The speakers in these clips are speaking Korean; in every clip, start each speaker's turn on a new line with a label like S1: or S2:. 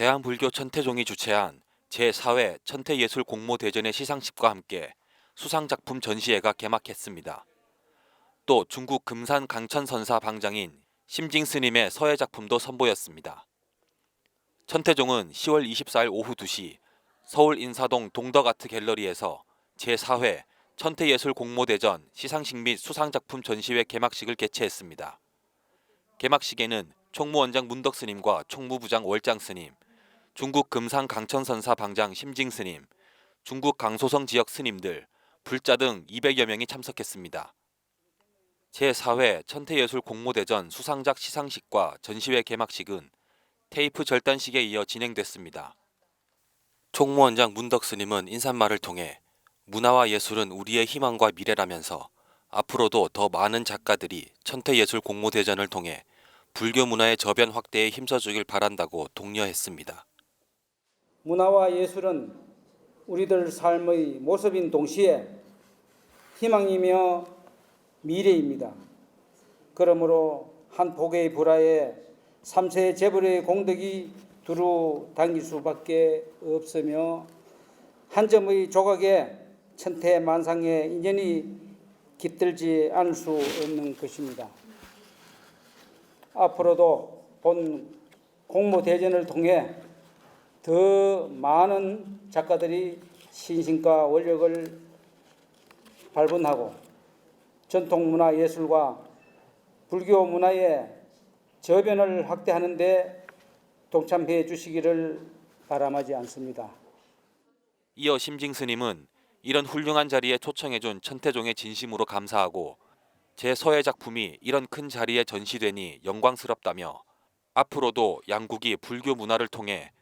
S1: 대한불교 천태종이 주최한 제4회 천태예술 공모대전의 시상식과 함께 수상작품 전시회가 개막했습니다. 또 중국 금산 강천선사 방장인 심징 스님의 서예 작품도 선보였습니다. 천태종은 10월 24일 오후 2시 서울 인사동 동덕아트 갤러리에서 제4회 천태예술 공모대전 시상식 및 수상작품 전시회 개막식을 개최했습니다. 개막식에는 총무원장 문덕 스님과 총무부장 월장 스님, 중국 금산 강천선사 방장 심징 스님, 중국 강소성 지역 스님들, 불자 등 200여 명이 참석했습니다. 제4회 천태예술 공모대전 수상작 시상식과 전시회 개막식은 테이프 절단식에 이어 진행됐습니다. 총무원장 문덕 스님은 인사말을 통해 문화와 예술은 우리의 희망과 미래라면서 앞으로도 더 많은 작가들이 천태예술 공모대전을 통해 불교 문화의 저변 확대에 힘써주길 바란다고 독려했습니다.
S2: 문화와 예술은 우리들 삶의 모습인 동시에 희망이며 미래입니다. 그러므로 한 포개의 불화에 삼세 재벌의 공덕이 두루 당길 수밖에 없으며 한 점의 조각에 천태만상의 인연이 깃들지 않을 수 없는 것입니다. 앞으로도 본 공모 대전을 통해 더 많은 작가들이 신신과 원력을 발견하고 전통 문화 예술과 불교 문화의 저변을 확대하는 데 동참해 주시기를 바람하지 않습니다.
S1: 이어 심징 스님은 이런 훌륭한 자리에 초청해 준 천태종의 진심으로 감사하고 제 서예 작품이 이런 큰 자리에 전시되니 영광스럽다며 앞으로도 양국이 불교 문화를 통해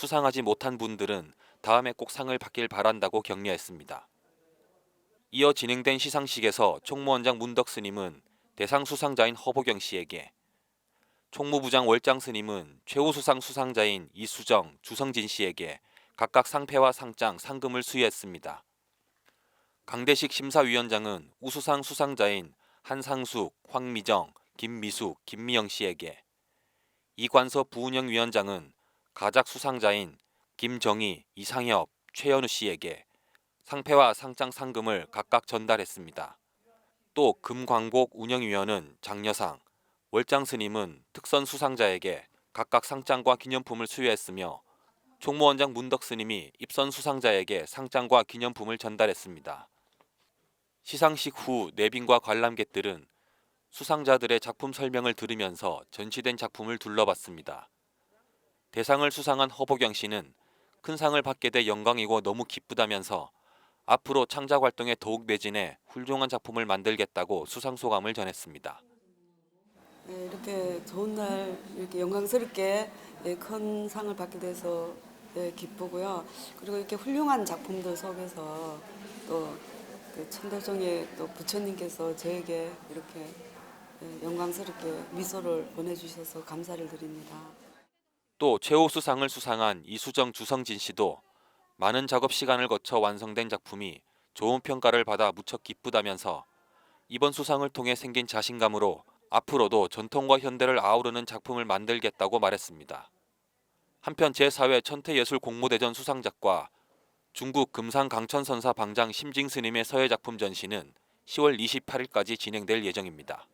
S1: 수상하지 못한 분들은 다음에 꼭 상을 받길 바란다고 격려했습니다. 이어 진행된 시상식에서 총무원장 문덕 스님은 대상 수상자인 허보경 씨에게 총무부장 월장 스님은 최우 수상 수상자인 이수정, 주성진 씨에게 각각 상패와 상장, 상금을 수여했습니다. 강대식 심사위원장은 우수상 수상자인 한상숙, 황미정, 김미숙, 김미영 씨에게 이관서 부운영 위원장은 가작 수상자인 김정희, 이상협, 최현우 씨에게 상패와 상장 상금을 각각 전달했습니다. 또 금광복 운영위원은 장려상, 월장 스님은 특선 수상자에게 각각 상장과 기념품을 수여했으며 총무원장 문덕 스님이 입선 수상자에게 상장과 기념품을 전달했습니다. 시상식 후 내빈과 관람객들은 수상자들의 작품 설명을 들으면서 전시된 작품을 둘러봤습니다. 대상을 수상한 허보경 씨는 큰 상을 받게 돼 영광이고 너무 기쁘다면서 앞으로 창작 활동에 더욱 매진해 훌륭한 작품을 만들겠다고 수상 소감을 전했습니다.
S3: 네, 이렇게 좋은 날 이렇게 영광스럽게 예, 큰 상을 받게 돼서 네, 기쁘고요. 그리고 이렇게 훌륭한 작품들 속에서 또 그 천도종의 또 부처님께서 저에게 이렇게 예, 영광스럽게 미소를 보내주셔서 감사를 드립니다.
S1: 또 최우 수상을 수상한 이수정 주성진 씨도 많은 작업 시간을 거쳐 완성된 작품이 좋은 평가를 받아 무척 기쁘다면서 이번 수상을 통해 생긴 자신감으로 앞으로도 전통과 현대를 아우르는 작품을 만들겠다고 말했습니다. 한편 제4회 천태예술 공모대전 수상작과 중국 금산 강천선사 방장 심징 스님의 서예 작품 전시는 10월 28일까지 진행될 예정입니다.